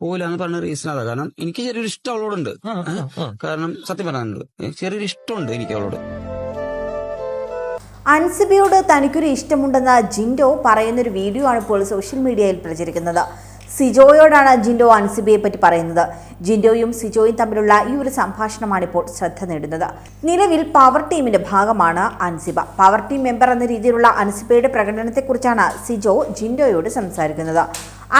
പോവില്ല എന്ന് പറഞ്ഞ റീസൺ അതാ. കാരണം എനിക്ക് ചെറിയൊരു ഇഷ്ടം അവളോടുണ്ട്. കാരണം സത്യം പറയാനുണ്ട് ചെറിയൊരു ഇഷ്ടമുണ്ട് എനിക്ക് അവളോട്. അൻസിബിയോട് തനിക്കൊരു ഇഷ്ടമുണ്ടെന്ന ജിൻഡോ പറയുന്നൊരു വീഡിയോ ആണ് ഇപ്പോൾ സോഷ്യൽ മീഡിയയിൽ പ്രചരിക്കുന്നത്. സിജോയോടാണ് ജിൻഡോ അൻസിബിയെ പറ്റി പറയുന്നത്. ജിൻഡോയും സിജോയും തമ്മിലുള്ള ഈ ഒരു സംഭാഷണമാണ് ഇപ്പോൾ ശ്രദ്ധ നേടുന്നത്. നിലവിൽ പവർ ടീമിന്റെ ഭാഗമാണ് അൻസിബ. പവർ ടീം മെമ്പർ എന്ന രീതിയിലുള്ള അൻസിബയുടെ പ്രകടനത്തെക്കുറിച്ചാണ് സിജോ ജിൻഡോയോട് സംസാരിക്കുന്നത്.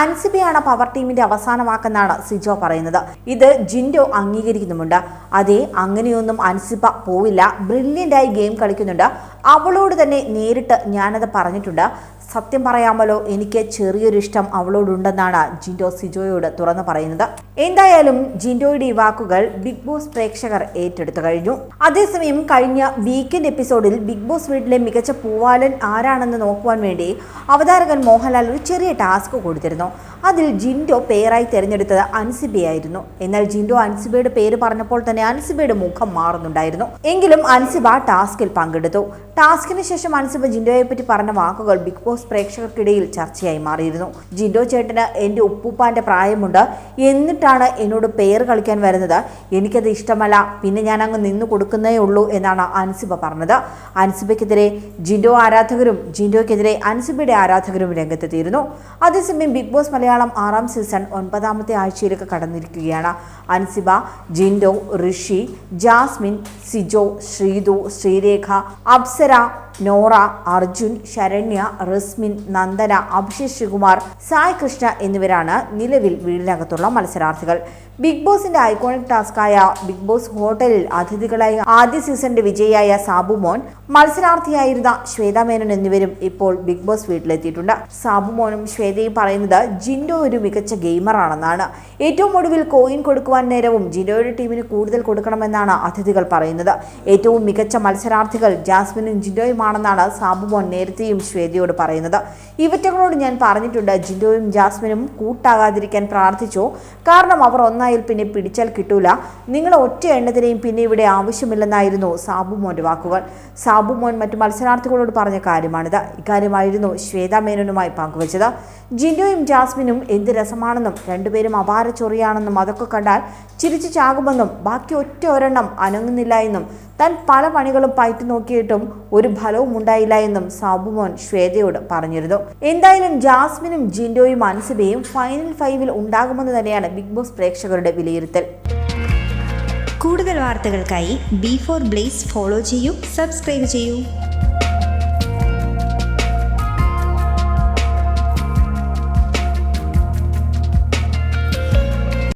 അൻസിബയാണ് പവർ ടീമിന്റെ അവസാന വാക്കെന്നാണ് സിജോ പറയുന്നത്. ഇത് ജിൻഡോ അംഗീകരിക്കുന്നുമുണ്ട്. അതെ അങ്ങനെയൊന്നും അൻസിബ പോവില്ല. ബ്രില്യന്റായി ഗെയിം കളിക്കുന്നുണ്ട്. അവളോട് തന്നെ നേരിട്ട് ഞാനത് പറഞ്ഞിട്ടുണ്ട്. സത്യം പറയാമല്ലോ എനിക്ക് ചെറിയൊരു ഇഷ്ടം അവളോടുണ്ടെന്നാണ് ജിൻഡോ സിജോയോട് തുറന്നു പറയുന്നത്. എന്തായാലും ജിൻഡോയുടെ ഈ വാക്കുകൾ ബിഗ് ബോസ് പ്രേക്ഷകർ ഏറ്റെടുത്തു കഴിഞ്ഞു. അതേസമയം കഴിഞ്ഞ വീക്കെൻഡ് എപ്പിസോഡിൽ ബിഗ് ബോസ് വീട്ടിലെ മികച്ച പൂവാലൻ ആരാണെന്ന് നോക്കുവാൻ വേണ്ടി അവതാരകൻ മോഹൻലാൽ ഒരു ചെറിയ ടാസ്ക് കൊടുത്തിരുന്നു. അതിൽ ജിൻഡോ പേരായി തിരഞ്ഞെടുത്തത് അൻസിബയായിരുന്നു എന്നാൽ ജിൻഡോ അൻസിബയുടെ പേര് പറഞ്ഞപ്പോൾ തന്നെ അൻസിബയുടെ മുഖം മാറുന്നുണ്ടായിരുന്നു. എങ്കിലും അൻസിബ ടാസ്കിൽ പങ്കെടുത്തു. ടാസ്കിന് ശേഷം അൻസിബ ജിൻഡോയെ പറ്റി പറഞ്ഞ വാക്കുകൾ ബിഗ് ബോസ് പ്രേക്ഷകർക്കിടയിൽ ചർച്ചയായി മാറിയിരുന്നു. ജിൻഡോ ചേട്ടന് എന്റെ ഉപ്പൂപ്പാന്റെ പ്രായമുണ്ട്. എന്നിട്ടാണ് എന്നോട് പേര് കളിക്കാൻ വരുന്നത്. എനിക്കത് ഇഷ്ടമല്ല. പിന്നെ ഞാൻ അങ്ങ് നിന്ന് കൊടുക്കുന്നേ ഉള്ളൂ എന്നാണ് അൻസിബ പറഞ്ഞത്. അൻസിബയ്ക്കെതിരെ ജിൻഡോ ആരാധകരും ജിൻഡോയ്ക്കെതിരെ അൻസിബയുടെ ആരാധകരും രംഗത്തെത്തിയിരുന്നു. അതേസമയം ബിഗ് ബോസ് മലയാളം ആറാം സീസൺ ഒൻപതാമത്തെ ആഴ്ചയിലേക്ക് കടന്നിരിക്കുകയാണ്. അൻസിബ ജിൻഡോ ഋഷി ജാസ്മിൻ സിജോ ശ്രീതു ശ്രീരേഖ അപ്സര നോറ അർജുൻ ശരണ്യ റസ്മിൻ നന്ദന അഭിഷേക് ശ്രീകുമാർ സായ് കൃഷ്ണ എന്നിവരാണ് നിലവിൽ വീടിനകത്തുള്ള മത്സരാർത്ഥികൾ. ബിഗ് ബോസിന്റെ ഐക്കോണിക് ടാസ്കായ ബിഗ് ബോസ് ഹോട്ടലിൽ അതിഥികളായ ആദ്യ സീസണിന്റെ വിജയിയായ സാബു മോൻ മത്സരാർത്ഥിയായിരുന്ന ശ്വേത മേനോൻ എന്നിവരും ഇപ്പോൾ ബിഗ് ബോസ് വീട്ടിലെത്തിയിട്ടുണ്ട്. സാബു മോനും ശ്വേതയും പറയുന്നത് ജിൻഡോ ഒരു മികച്ച ഗെയിമറാണെന്നാണ്. ഏറ്റവും ഒടുവിൽ കോയിൻ കൊടുക്കുവാൻ നേരവും ജിൻഡോയുടെ ടീമിന് കൂടുതൽ കൊടുക്കണമെന്നാണ് അതിഥികൾ പറയുന്നത്. ഏറ്റവും മികച്ച മത്സരാർത്ഥികൾ ജാസ്മിനും ജിൻഡോയുമാണെന്നാണ് സാബുമോൻ നേരത്തെയും ശ്വേതയോട് പറയുന്നത്. ഇവറ്റകളോട് ഞാൻ പറഞ്ഞിട്ടുണ്ട് ജിൻഡോയും ജാസ്മിനും കൂട്ടാകാതിരിക്കാൻ പ്രാർത്ഥിച്ചു. കാരണം അവർ ഒന്നായിൽ പിന്നെ പിടിച്ചാൽ കിട്ടൂല. നിങ്ങൾ ഒറ്റ എണ്ണത്തിനെയും പിന്നെ ഇവിടെ ആവശ്യമില്ലെന്നായിരുന്നു സാബുമോന്റെ വാക്കുകൾ. സാബുമോൻ മറ്റു മത്സരാർത്ഥികളോട് പറഞ്ഞ കാര്യമാണിത്. ഇക്കാര്യമായിരുന്നു ശ്വേത മേനോനുമായി പങ്കുവച്ചത്. ജിൻഡോയും ജാസ്മിനും എന്ത് രസമാണെന്നും രണ്ടുപേരും അപാര ചൊറിയാണെന്നും അതൊക്കെ കണ്ടാൽ ചിരിച്ചു ചാകുമെന്നും ബാക്കി ഒറ്റ ഒരെണ്ണം അനങ്ങുന്നില്ല എന്നും താൻ പല പണികളും പയറ്റി നോക്കിയിട്ടും ഒരു ഫലവും ഉണ്ടായില്ല എന്നും സാബുമോൻ ശ്വേതയോട് പറഞ്ഞിരുന്നു. എന്തായാലും ജാസ്മിനും ജിൻഡോയും അൻസിബയും ഫൈനൽ ഫൈവിൽ ഉണ്ടാകുമെന്ന് തന്നെയാണ് ബിഗ് ബോസ് പ്രേക്ഷകരുടെ വിലയിരുത്തൽ. കൂടുതൽ വാർത്തകൾക്കായി ബി ഫോർ ബ്ലേസ് ഫോളോ ചെയ്യൂ സബ്സ്ക്രൈബ് ചെയ്യൂ.